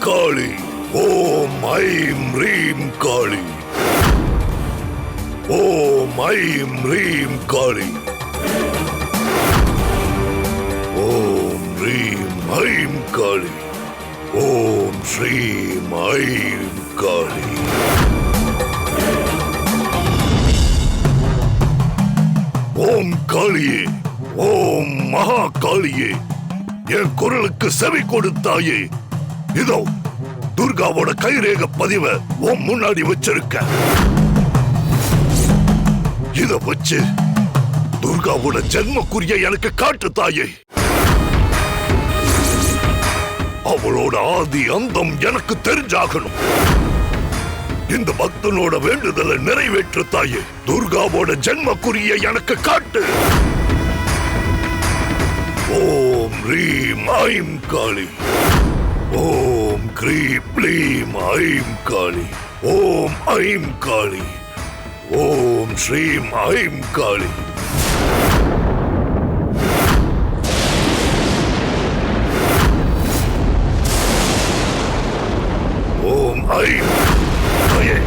காளி. ஓம் ஐம் ரீம் காளி. ஓம் ஐம் ரீம் காளி. ஓம் ரீம் ஐம் காளி. ஓம் ஸ்ரீம் ஐம் காளி. ஓம் காளியே ஓம் மகா காளியே என் குரலுக்கு செவி கொடுத்தாயே இதோ துர்காவோட கைரேக பதிவை உன் முன்னாடி வச்சிருக்க இத வச்சு துர்காவோட ஜென்மக்குரிய எனக்கு காட்டு தாயே. அவளோட ஆதி அந்தம் எனக்கு தெரிஞ்சாகணும். இந்த பக்தனோட வேண்டுதலை நிறைவேற்று தாயே. துர்காவோட ஜென்மக்குரிய எனக்கு காட்டு. ஓம் ரீம் ஐம் காளி. ஓம் க்ரீம் ப்ளீம் ஐம் காளி ஓம் ஐம் காளி ஓம் ஸ்ரீம் ஐம் காளி ஓம் ஐம் ஐயே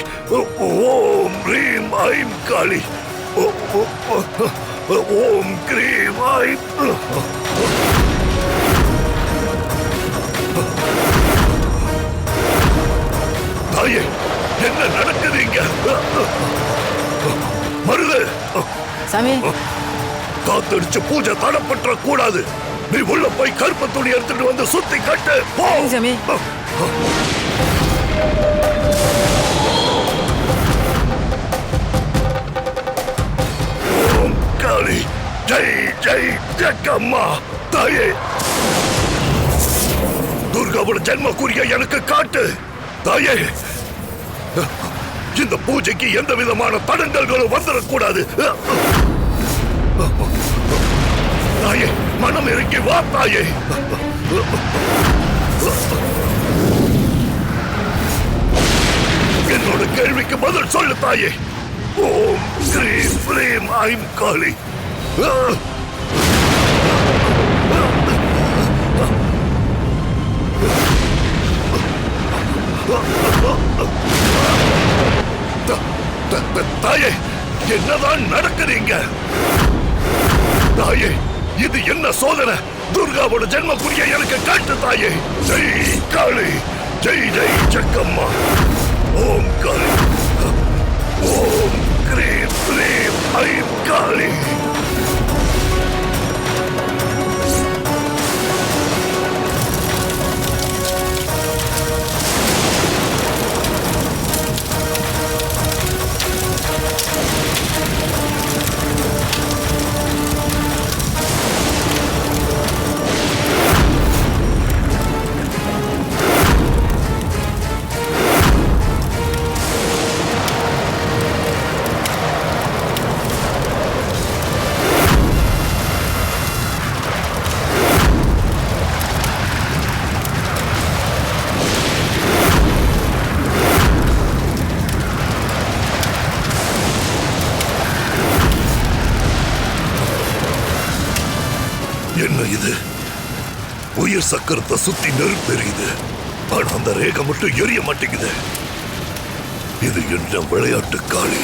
காளி ஓம் ரீம் ஐம் காளி ஓம் க்ரீம் ஐம் தாயே என்ன நடக்குது இங்க மருது! சாமி. காத்தடிச்சு பூஜை தடப்பற்ற கூடாது நீ உள்ள போய் கருப்பு துணி எடுத்துட்டு வந்து சுத்தி கட்டு. போ. சாமி. ஜெய் தாயே. துர்காவோட ஜென்மக்குரிய எனக்கு காட்டு. தாயே இந்த பூஜைக்கு எந்த விதமான தடங்கல்களும் வந்துடக்கூடாது. தாயே மனம் இறங்கி வா தாயே. என்னோட கேள்விக்கு பதில் சொல்லு தாயே. ஓம் ஸ்ரீம் பிரேம் ஐம் காளி. தாயே என்னதான் நடக்குறீங்க? தாயே இது என்ன சோதனை? துர்காவோட ஜென்ம ஜென்மக்குரிய எனக்கு காட்டு தாயே. ஜெய் காளி ஜெய் ஜெய் ஜக்கம்மா ஓம் காளி ஓம் கிரீம் கிரீம் ஐம் காளி. சக்கரத்தை சுத்தி நெருப்பு எரியுது. ஆனா அந்த ரேகை மட்டும் எரிய மாட்டேங்குது. இது என்ன விளையாட்டு காளி?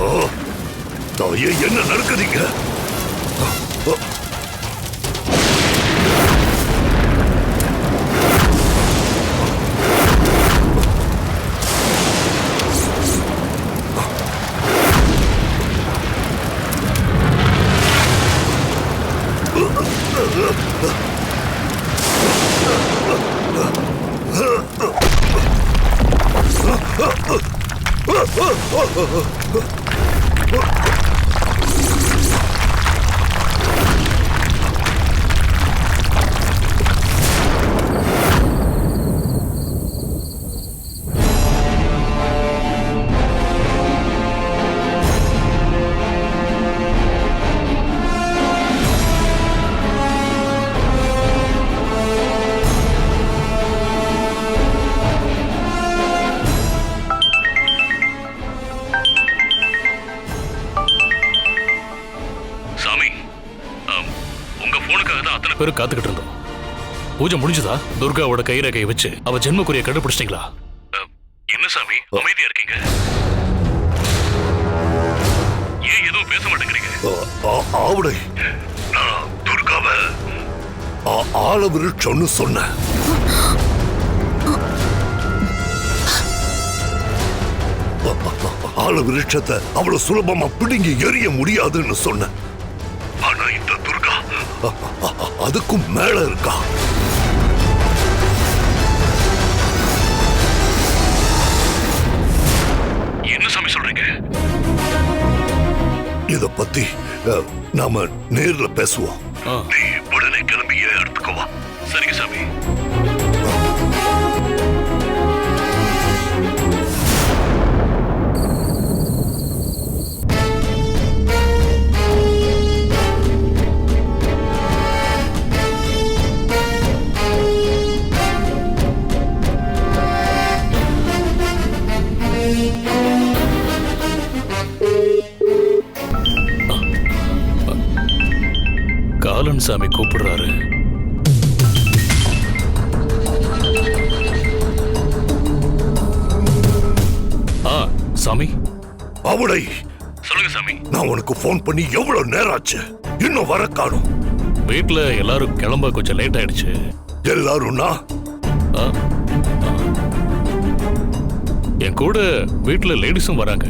ஆ, தாயே என்ன நடக்குதுங்க காத்துக்கிட்டு இருந்தோம். பூஜை முடிஞ்சதா? துர்காவோட கைரேகையை வச்சு அவ ஜென்மக்குரிய கண்டுபிடிச்சிட்டீங்களா? என்ன சாமி? அமைதியா இருக்கீங்க. ஏன் எதுவும் பேச மாட்டேங்கிறீங்க? ஆவுடை. நான் துர்காவை. ஆ- ஆள விருட்சம்னு சொன்னேன் ஆள விருட்சத்தை அவ்வளவு சுலபமா பிடுங்கி எறிய முடியாதுன்னு சொன்னேன் ஆனா இந்த துர்கா அதுக்கும் மேல இருக்கா? என்ன சாமி சொல்றீங்க? இத பத்தி நாம நேர்ல பேசுவோம். கூப்பிடுறாரு. ஆ சாமி. அவளை. சொல்லுங்க சாமி. நான் உனக்கு ஃபோன் பண்ணி எவ்வளவு நேரம் ஆச்சு? இன்னும் வர காணும். வீட்ல எல்லாரும் கிளம்ப கொஞ்சம் லேட் ஆயிடுச்சு. எல்லாரும்னா ஆ, ஆ. என் கூட வீட்ல லேடிஸும் வராங்க.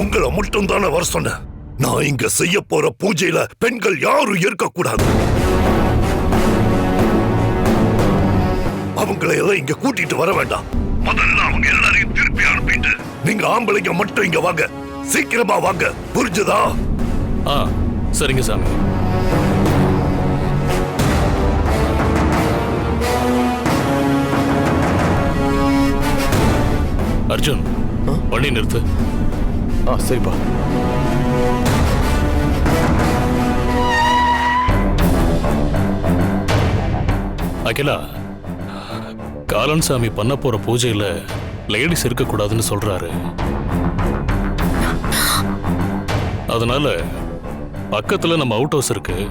உங்களை மட்டும் தானே வர சொன்னேன். நான் இங்க செய்ய போற பூஜையில பெண்கள் யாரும் இருக்கக்கூடாது. அவங்களை எல்லாம் இங்க கூட்டிட்டு வர வேண்டாம். முதல்ல அவங்க எல்லாரையும் திருப்பி அனுப்பிட்டு நீங்க ஆம்பளைங்க மட்டும் இங்க வாங்க. சீக்கிரமா வாங்க. புரிஞ்சுதா? ஆ சரிங்க சாமி. அர்ஜுன் பண்ணி நிறுத்து. ஆ சரிப்பா. அகிலா காலன் சாமி பண்ண போற பூஜையில லேடிஸ் இருக்கக்கூடாதுன்னு சொல்றாரு. அதனால பக்கத்துல நம்ம அவுட் ஹவுஸ் இருக்கு.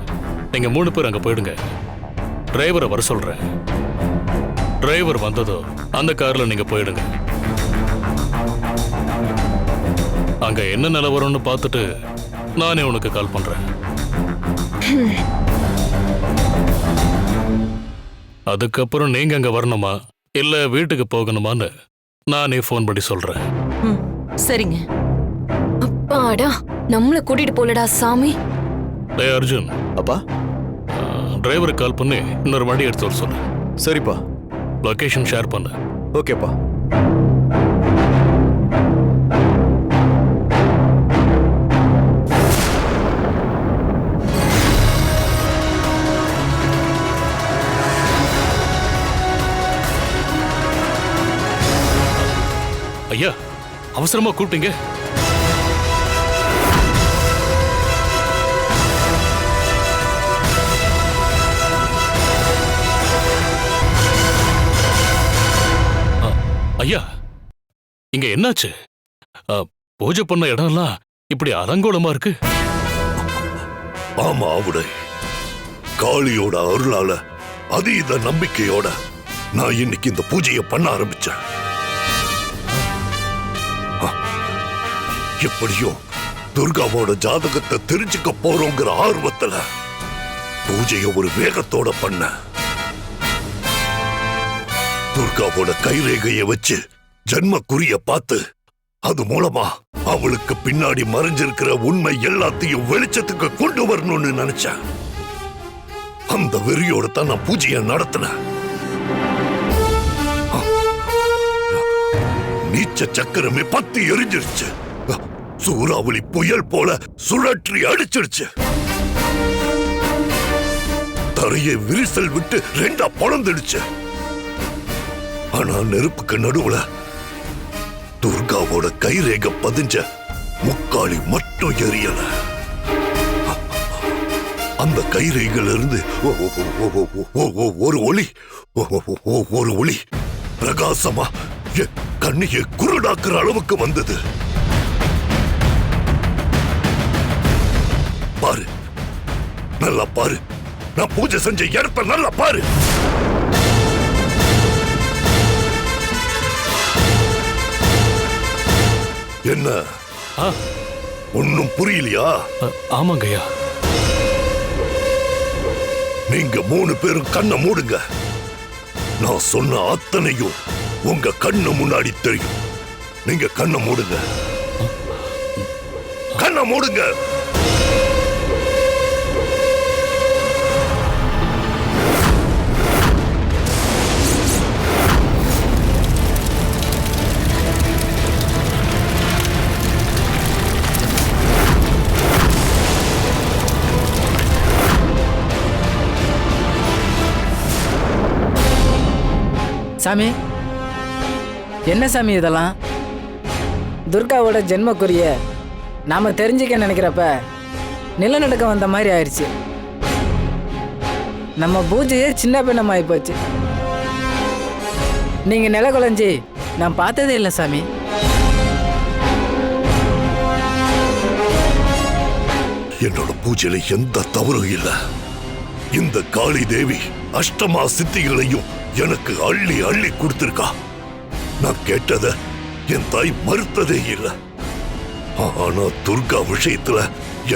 நீங்க மூணு பேர் அங்க போயிடுங்க. டிரைவரை வர சொல்றேன். டிரைவர் வந்ததோ அந்த கார்ல நீங்க போயிடுங்க. அங்க என்ன நிலவரம்னு பார்த்துட்டு நானே உனக்கு கால் பண்றேன். அதுக்கப்புறம் நீங்க அங்க வரணுமா? இல்ல வீட்டுக்கு போகணுமான்னு நானே ஃபோன் பண்ணி சொல்றேன். ம் சரிங்க. அப்பாடா நம்மள கூட்டிட்டு போலடா சாமி. டேய் அர்ஜுன். அப்பா? டிரைவருக்கு கால் பண்ணி இன்னொரு வண்டி எடுத்து வர சொல்லு. சரிப்பா. லொகேஷன் ஷேர் பண்ணு. ஓகேப்பா. ஐயா அவசரமா கூப்பிட்டீங்க ஐயா இங்க என்னாச்சு? பூஜை பண்ண இடம்லாம் இப்படி அலங்கோலமா இருக்கு. ஆமா அவடை காளியோட அருளால அதீத நம்பிக்கையோட நான் இன்னைக்கு இந்த பூஜையை பண்ண ஆரம்பிச்சேன். எப்படியும் துர்காவோட ஜாதகத்தை தெரிஞ்சுக்க போறோங்கிற ஆர்வத்துல பூஜைய ஒரு வேகத்தோட பண்ண துர்காவோட கைரேகையை வச்சு ஜன்ம குறிய பார்த்து அது மூலமா அவளுக்கு பின்னாடி மறைஞ்சிருக்கிற உண்மை எல்லாத்தையும் வெளிச்சத்துக்கு கொண்டு வரணும்னு நினைச்சேன் அந்த வெறியோட தான் நான் பூஜையை நடத்தினேன் நீச்ச சக்கரமே பத்தி எரிஞ்சிருச்சு சூறாவளி புயல் போல சுழற்றி அடிச்சிருச்சு தரையை விரிசல் விட்டு ரெண்டா பழந்துடுச்சு ஆனா நெருப்புக்கு நடுவுல துர்காவோட கைரேக பதிஞ்ச முக்காலி மட்டும் எரியல அந்த கைரேகையில இருந்து ஒரு ஒளி ஒரு ஒளி பிரகாசமா கண்ணியை குருடாக்குற அளவுக்கு வந்தது பாரு. நல்லா பாரு. நான் பூஜை செஞ்ச இடத்த நல்லா பாரு. என்ன? ஆ. ஒன்னும் புரியலையா? அ, ஆமாங்க ஐயா நீங்க மூணு பேரும் கண்ணை மூடுங்க. நான் சொன்ன அத்தனையும் உங்க கண்ணு முன்னாடி தெரியும். நீங்க கண்ணை மூடுங்க. கண்ணை மூடுங்க. சாமி. என்ன சாமி இதெல்லாம்? துர்காவோட ஜென்மக்குரிய நாம தெரிஞ்சுக்க நினைக்கிறப்ப நிலநடுக்கம் வந்த மாதிரி ஆயிடுச்சு நம்ம பூஜையே சின்ன பின்னமாகி போச்சு. நீங்க நில குழஞ்சி நான் பார்த்ததே இல்லை சாமி. என்னோட பூஜையில எந்த தவறும் இல்லை. இந்த காளி தேவி அஷ்டமா சித்திகளையும் எனக்கு அள்ளி அள்ளி கொடுத்திருக்கா. நான் கேட்டத என் தாய் மறுத்ததே இல்ல. ஆனா துர்கா விஷயத்துல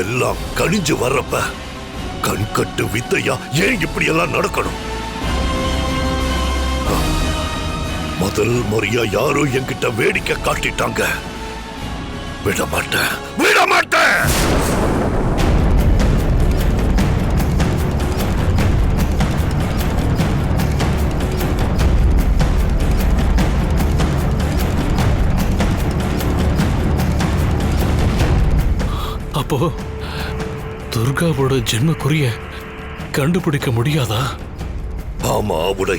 எல்லாம் கணிஞ்சு வர்றப்ப கண்கட்டு வித்தையா ஏன் இப்படி எல்லாம் நடக்கணும்? முதல் முறையா யாரோ என்கிட்ட வேடிக்கை காட்டிட்டாங்க. விட மாட்டேன் விட மாட்டேன் அப்போ துர்காவோட ஜென்மக்குரிய கண்டுபிடிக்க முடியாதா? ஆமா உடை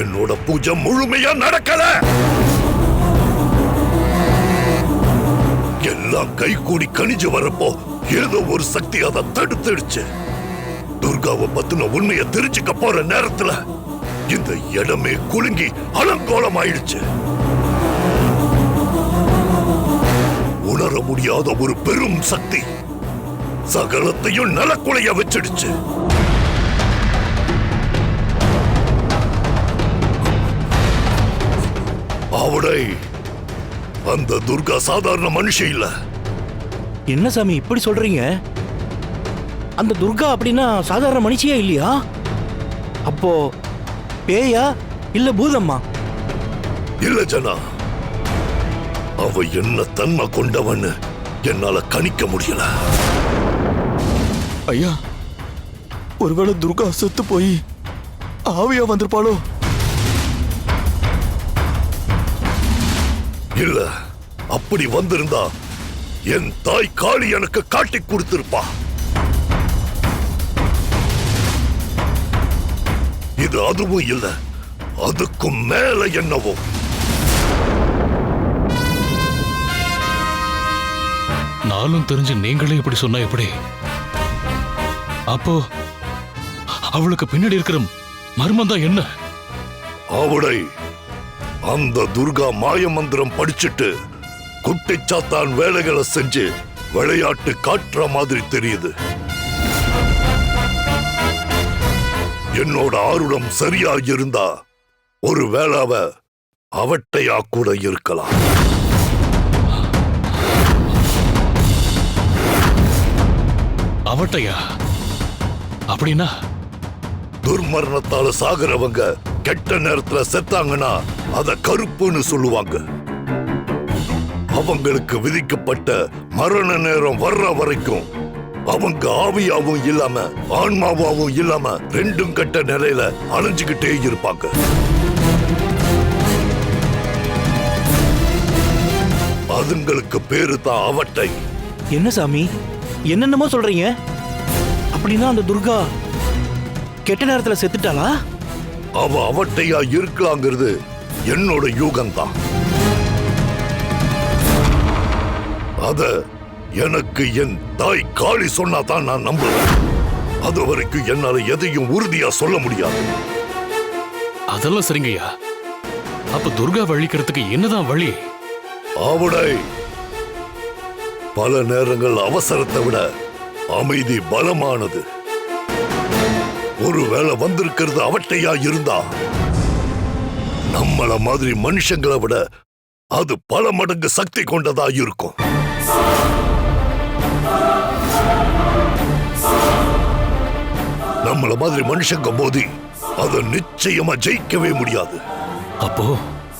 என்னோட பூஜை முழுமையா நடக்கல. எல்லாம் கை கூடி கணிஞ்சு வரப்போ ஏதோ ஒரு சக்தி அதை தடுத்துடுச்சு. துர்காவை பத்தின உண்மையை தெரிஞ்சுக்க போற நேரத்துல இந்த இடமே குலுங்கி அலங்கோலம் ஆயிடுச்சு உணர முடியாத ஒரு பெரும் சக்தி. சகலத்தையும் நலக்குலைய வச்சிடுச்சு. அவடை அந்த துர்கா சாதாரண மனுஷி இல்ல. என்ன சாமி இப்படி சொல்றீங்க? அந்த துர்கா அப்படின்னா சாதாரண மனுஷியே இல்லையா? அப்போ பேயா இல்ல பூதம்மா? இல்ல ஜனா. அவ என்ன தன்மை கொண்டவன்னு என்னால கணிக்க முடியல. ஐயா ஒருவேளை துர்கா செத்து போய் ஆவியா வந்திருப்பாளோ? இல்ல அப்படி வந்திருந்தா என் தாய் காளி எனக்கு காட்டி கொடுத்திருப்பா. இது அதுவும் இல்ல அதுக்கும் மேல என்னவோ? நானும் தெரிஞ்சு நீங்களே இப்படி சொன்னா எப்படி? அப்போ அவளுக்கு பின்னாடி இருக்கிற மர்மம் தான் என்ன? அவளை அந்த துர்கா மாய மந்திரம் படிச்சுட்டு குட்டிச்சாத்தான் வேலைகளை செஞ்சு விளையாட்டு காட்டுற மாதிரி தெரியுது. என்னோட ஆருடம் சரியா இருந்தா ஒரு வேளாவ அவட்டையா கூட இருக்கலாம். அவட்டையா? அப்படின்னா? துர்மரணத்தால சாகுறவங்க கெட்ட நேரத்துல செத்தாங்கன்னா அத கருப்புன்னு சொல்லுவாங்க. அவங்களுக்கு விதிக்கப்பட்ட மரண நேரம் வர்ற வரைக்கும் அவங்க ஆவியாவும் இல்லாம ஆன்மாவாவும் இல்லாம ரெண்டும் கெட்ட நிலையில அலைஞ்சுகிட்டே இருப்பாங்க. அதுங்களுக்கு பேரு தான் அவட்டை. என்ன சாமி? என்னென்னமோ சொல்றீங்க? அப்படின்னா அந்த துர்கா கெட்ட நேரத்துல செத்துட்டாளா? அவ அவட்டையா இருக்கலாங்கிறது என்னோட யூகம்தான். அத எனக்கு என் தாய் காளி சொன்னா தான் நான் நம்புவேன். அது வரைக்கும் என்னால எதையும் உறுதியா சொல்ல முடியாது. அதெல்லாம் சரிங்கய்யா. அப்ப துர்கா வழிக்கிறதுக்கு என்னதான் வழி? ஆவுடை. பல நேரங்கள் அவசரத்தை விட அமைதி பலமானது. ஒருவேளை வந்திருக்கிறது அவட்டையா இருந்தா? நம்மள மாதிரி மனுஷங்களை விட அது பல மடங்கு சக்தி கொண்டதா இருக்கும். நம்மள மாதிரி மனுஷங்க மோதி அதை நிச்சயமா ஜெயிக்கவே முடியாது. அப்போ?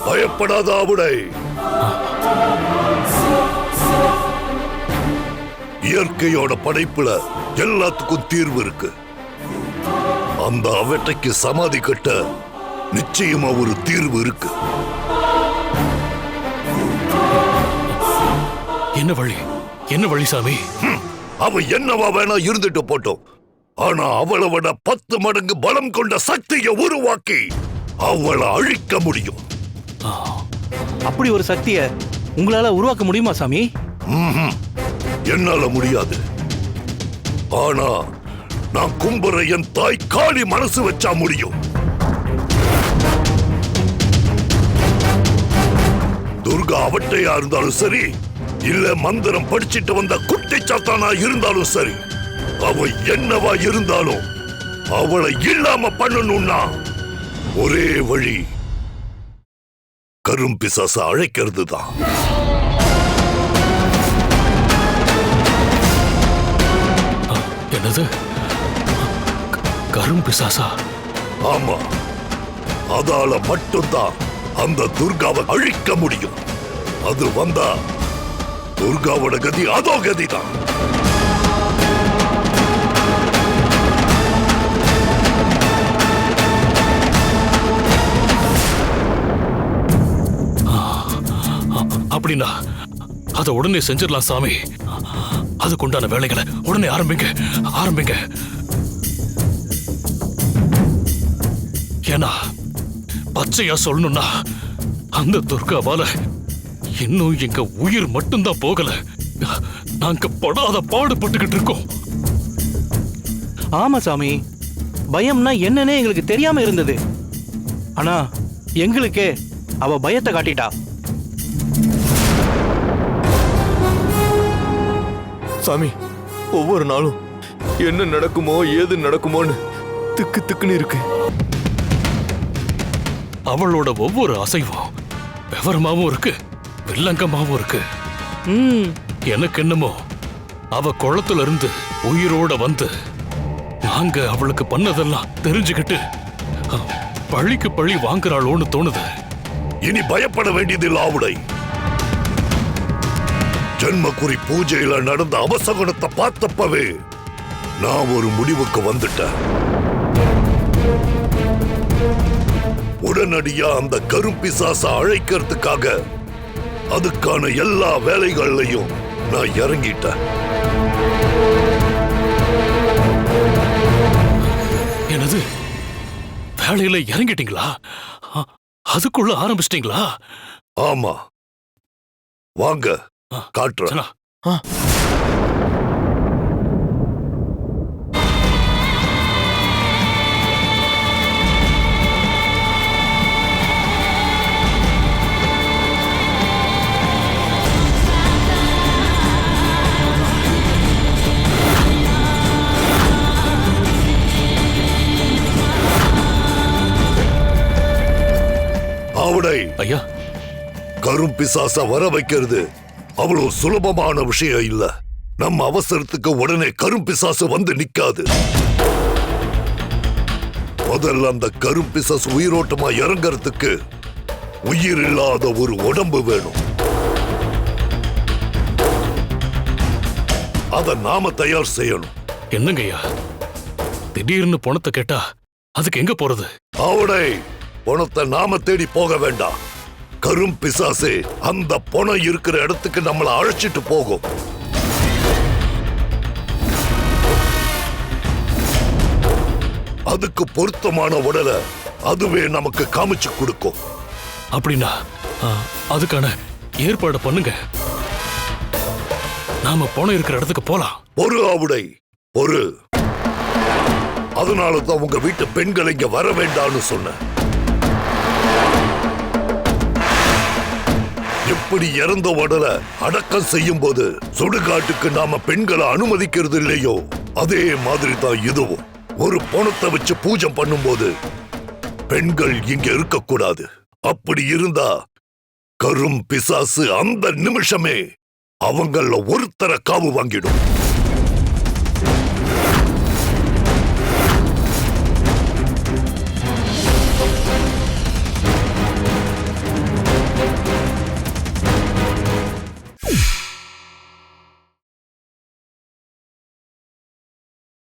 பயப்படாத ஆவுடை இயற்கையோட படைப்புல எல்லாத்துக்கும் தீர்வு இருக்கு. அந்த அவட்டைக்கு சமாதி கட்ட நிச்சயமா ஒரு தீர்வு இருக்கு. என்ன வழி? என்ன வழி சாமி? அவ என்னவா வேணா இருந்துட்டு போட்டோம். ஆனா அவளை விட பத்து மடங்கு பலம் கொண்ட சக்தியை உருவாக்கி அவளை அழிக்க முடியும். அப்படி ஒரு சக்தியை உங்களால உருவாக்க முடியுமா சாமி. என்னால முடியாது. ஆனா நான் கும்புற என் தாய் காளி மனசு வச்சா முடியும். துர்கா அவட்டையா இருந்தாலும் சரி இல்ல மந்திரம் படிச்சிட்டு வந்த குட்டி சாத்தானா இருந்தாலும் சரி அவ என்னவா இருந்தாலும் அவளை இல்லாம பண்ணணும்னா ஒரே வழி கரும்பிசாச அழைக்கிறது தான் என்னது? கரும் பிசாசா? ஆமா. அதால மட்டும்தான் அந்த துர்காவை அழிக்க முடியும். அது வந்தா துர்காவோட கதி அதோ கதிதான். அப்படின்னா அதை உடனே செஞ்சிடலாம் சாமி. அதுக்குண்டான வேலைகளை உடனே ஆரம்பிங்க. ஆரம்பிங்க. ஏன்னா பச்சையா சொல்லணும்னா அந்த துர்காவால இன்னும் எங்க உயிர் மட்டும்தான் போகல. நாங்க படாத பாடுபட்டுக்கிட்டு இருக்கோம். ஆமா சாமி. பயம்னா என்னன்னே எங்களுக்கு தெரியாம இருந்தது. ஆனா எங்களுக்கே அவ பயத்தை காட்டிட்டா. சாமி ஒவ்வொரு நாளும் என்ன நடக்குமோ ஏது நடக்குமோன்னு திக்கு திக்குன்னு இருக்கு. அவளோட ஒவ்வொரு அசைவும் விவரமாவும் இருக்கு வில்லங்கமாவும் இருக்கு. ம். எனக்கு என்னமோ அவ குளத்துல இருந்து உயிரோட வந்து நாங்க அவளுக்கு பண்ணதெல்லாம் தெரிஞ்சுக்கிட்டு பழிக்கு பழி வாங்குறாளோன்னு தோணுது. இனி பயப்பட வேண்டியதில்லை ஆவுடை. ஜென்மக்குறி பூஜையில நடந்த அவசகுணத்தை பார்த்தப்பவே நான் ஒரு முடிவுக்கு வந்துட்டேன். உடனடியா அந்த கரும்பிசாச அழைக்கிறதுக்காக அதுக்கான எல்லா வேலைகள்லையும் நான் இறங்கிட்டேன். என்னது? வேலையில இறங்கிட்டீங்களா? அதுக்குள்ள ஆரம்பிச்சிட்டீங்களா? ஆமா. வாங்க. காட்டுறேன். ஆவுடை. ஐயா. கரும்பிசாச வர வைக்கிறது. அவ்வளவு சுலபமான விஷயம் இல்ல. நம்ம அவசரத்துக்கு உடனே கரும்பிசாசு வந்து நிக்காது. முதல்ல அந்த கரும்பிசாசு உயிரோட்டமா இறங்கறதுக்கு உயிர் இல்லாத ஒரு உடம்பு வேணும். அத நாம தயார் செய்யணும். என்னங்க ஐயா? திடீர்னு பணத்தை கேட்டா அதுக்கு எங்க போறது? அவடை பணத்தை நாம தேடி போக வேண்டாம். கரும் பிசாசு அந்த பணம் இருக்கிற இடத்துக்கு நம்மள அழைச்சிட்டு போகும். அதுக்கு பொருத்தமான உடலை அதுவே நமக்கு காமிச்சு கொடுக்கும். அப்படின்னா அதுக்கான ஏற்பாடு பண்ணுங்க. நாம பணம் இருக்கிற இடத்துக்கு போலாம். ஒரு ஆவுடை ஒரு அதனால தான் உங்க வீட்டு பெண்கள் இங்க வர வேண்டாம்னு சொன்னேன். இப்படி இறந்த உடலை அடக்கம் செய்யும் போது சுடுகாட்டுக்கு நாம பெண்களை அனுமதிக்கிறது இல்லையோ? அதே மாதிரி தான் இதுவும். ஒரு பணத்தை வச்சு பூஜை பண்ணும்போது பெண்கள் இங்க இருக்கக்கூடாது. அப்படி இருந்தா கரும் பிசாசு அந்த நிமிஷமே அவங்கள ஒருத்தர காவு வாங்கிடும்.